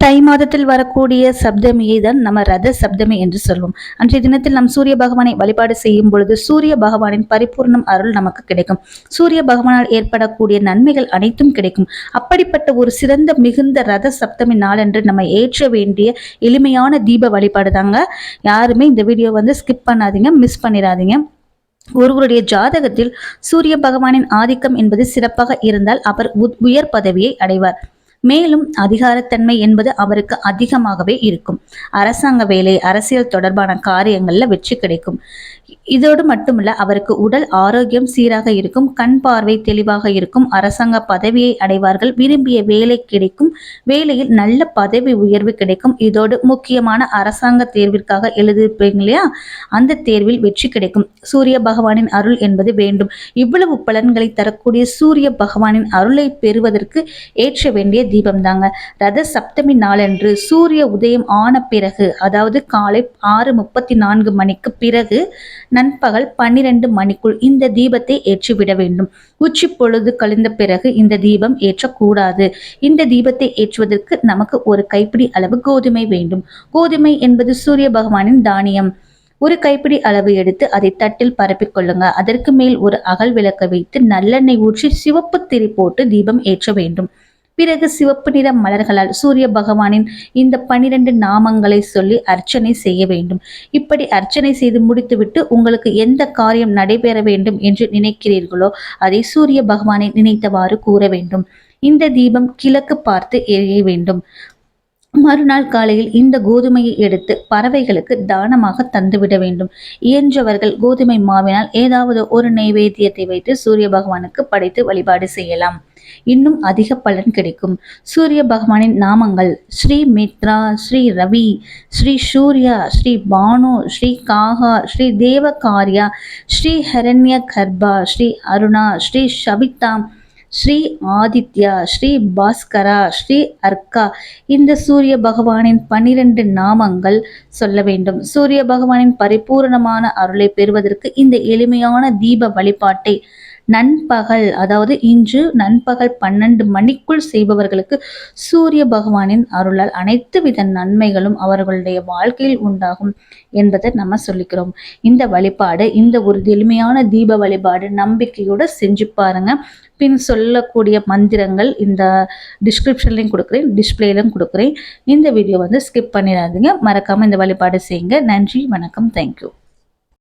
தை மாதத்தில் வரக்கூடிய சப்தமியை தான் நம்ம ரத சப்தமி என்று சொல்வோம். அன்றைய தினத்தில் நம் சூரிய பகவானை வழிபாடு செய்யும் பொழுது சூரிய பகவானின் பரிபூர்ணம் அருள் நமக்கு கிடைக்கும். சூரிய பகவானால் ஏற்படக்கூடிய நன்மைகள் அனைத்தும் கிடைக்கும். அப்படிப்பட்ட ஒரு சிறந்த மிகுந்த ரத சப்தமி நாளன்று நம்ம ஏற்ற வேண்டிய எளிமையான தீப வழிபாடு தாங்க. யாருமே இந்த வீடியோ வந்து ஸ்கிப் பண்ணாதீங்க மிஸ் பண்ணிடாதீங்க. ஒருவருடைய ஜாதகத்தில் சூரிய பகவானின் ஆதிக்கம் என்பது சிறப்பாக இருந்தால் அவர் உயர் பதவியை அடைவார். மேலும் அதிகாரத்தன்மை என்பது அவருக்கு அதிகமாகவே இருக்கும். அரசாங்க வேலை அரசியல் தொடர்பான காரியங்களில் வெற்றி கிடைக்கும். இதோடு மட்டுமல்ல அவருக்கு உடல் ஆரோக்கியம் சீராக இருக்கும் கண் பார்வை தெளிவாக இருக்கும் அரசாங்க பதவியை அடைவார்கள் விரும்பிய வேலை கிடைக்கும் வேலையில் நல்ல பதவி உயர்வு கிடைக்கும். இதோடு முக்கியமான அரசாங்க தேர்விற்காக எழுதியிருப்பீங்க இல்லையா? அந்த தேர்வில் வெற்றி கிடைக்கும். சூரிய பகவானின் அருள் என்பது வேண்டும். இவ்வளவு பலன்களை தரக்கூடிய சூரிய பகவானின் அருளை பெறுவதற்கு ஏற்ற வேண்டிய தீபம் தாங்க. ரத சப்தமி நாளன்று சூரிய உதயம் ஆன பிறகு அதாவது காலை ஆறு முப்பத்தி நான்கு மணிக்கு பிறகு நண்பகல் பன்னிரண்டு மணிக்குள் இந்த தீபத்தை ஏற்றிவிட வேண்டும். உச்சி பொழுது கழிந்த பிறகு இந்த தீபம் ஏற்றக்கூடாது. இந்த தீபத்தை ஏற்றுவதற்கு நமக்கு ஒரு கைப்பிடி அளவு கோதுமை வேண்டும். கோதுமை என்பது சூரிய பகவானின் தானியம். ஒரு கைப்பிடி அளவு எடுத்து அதை தட்டில் பரப்பிக் கொள்ளுங்க. அதற்கு மேல் ஒரு அகல் விளக்க வைத்து நல்லெண்ணெய் ஊற்றி சிவப்பு திரி போட்டு தீபம் ஏற்ற வேண்டும். பிறகு சிவப்பு நிற மலர்களால் சூரிய பகவானின் இந்த பனிரெண்டு நாமங்களை சொல்லி அர்ச்சனை செய்ய வேண்டும். இப்படி அர்ச்சனை செய்து முடித்துவிட்டு உங்களுக்கு எந்த காரியம் நடைபெற வேண்டும் என்று நினைக்கிறீர்களோ அதை சூரிய பகவானை நினைத்தவாறு கூற வேண்டும். இந்த தீபம் கிழக்கு பார்த்து எரிய வேண்டும். மறுநாள் காலையில் இந்த கோதுமையை எடுத்து பறவைகளுக்கு தானமாக தந்துவிட வேண்டும். இயன்றவர்கள் கோதுமை மாவினால் ஏதாவது ஒரு நைவேத்தியத்தை வைத்து சூரிய பகவானுக்கு படைத்து வழிபாடு செய்யலாம். இன்னும் அதிக பலன் கிடைக்கும். சூரிய பகவானின் நாமங்கள் ஸ்ரீ மித்ரா ஸ்ரீ ரவி ஸ்ரீ சூர்யா ஸ்ரீ பானு ஸ்ரீ காகா ஸ்ரீ தேவகாரியா ஸ்ரீ ஹரண்ய கர்பா ஸ்ரீ அருணா ஸ்ரீ ஷபிதாம் ஸ்ரீ ஆதித்யா ஸ்ரீ பாஸ்கரா ஸ்ரீ அர்க்கா இந்த சூரிய பகவானின் பன்னிரண்டு நாமங்கள் சொல்ல வேண்டும். சூரிய பகவானின் பரிபூர்ணமான அருளை பெறுவதற்கு இந்த எளிமையான தீப வழிபாட்டை நண்பகல் அதாவது இன்று நண்பகல் பன்னெண்டு மணிக்குள் செய்பவர்களுக்கு சூரிய பகவானின் அருளால் அனைத்து வித நன்மைகளும் அவர்களுடைய வாழ்க்கையில் உண்டாகும் என்பதை நம்ம சொல்லிக்கிறோம். இந்த வழிபாடு இந்த ஒரு எளிமையான தீப வழிபாடு நம்பிக்கையோடு செஞ்சு பாருங்க. பின் சொல்லக்கூடிய மந்திரங்கள் இந்த டிஸ்கிரிப்ஷன்லையும் கொடுக்குறேன் டிஸ்பிளேலையும் கொடுக்குறேன். இந்த வீடியோ வந்து ஸ்கிப் பண்ணிடாதீங்க. மறக்காமல் இந்த வழிபாடு செய்யுங்க. நன்றி வணக்கம். தேங்க்யூ